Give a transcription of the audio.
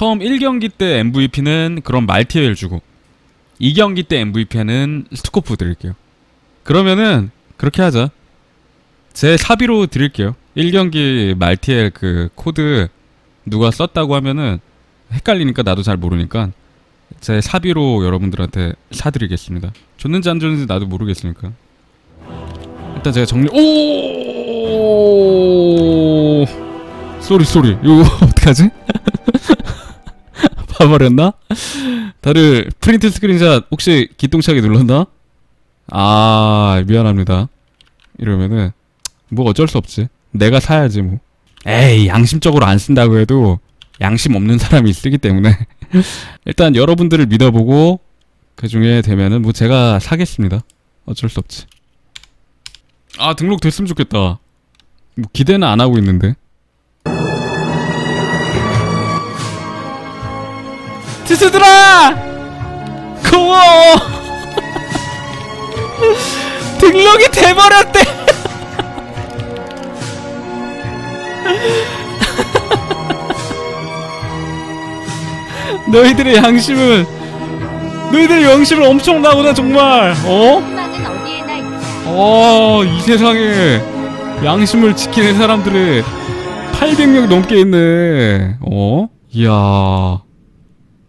처음 1경기 때 MVP는 그런 말티엘 주고 2경기 때 MVP는 스투코프 드릴게요. 그러면은 그렇게 하자. 제 사비로 드릴게요. 1경기 말티엘 그 코드 누가 썼다고 하면은 헷갈리니까 나도 잘 모르니까 제 사비로 여러분들한테 사드리겠습니다. 줬는지 안 줬는지 나도 모르겠으니까. 일단 제가 정리. 오. 쏘리 쏘리. 이거 어떡하지? 봐버렸나? 다들 프린트 스크린샷 혹시 기똥차게 눌렀나? 아 미안합니다. 이러면은 뭐 어쩔 수 없지. 내가 사야지 뭐. 에이 양심적으로 안 쓴다고 해도 양심 없는 사람이 쓰기 때문에 일단 여러분들을 믿어보고 그 중에 되면은 뭐 제가 사겠습니다. 어쩔 수 없지. 아 등록 됐으면 좋겠다. 뭐 기대는 안 하고 있는데. 티스들아 고마워. 등록이 돼버렸대. 너희들의 양심은 너희들의 양심은 엄청나구나 정말 어? 있다. 어, 이 세상에 양심을 지키는 사람들이 800명 넘게 있네. 어? 이야.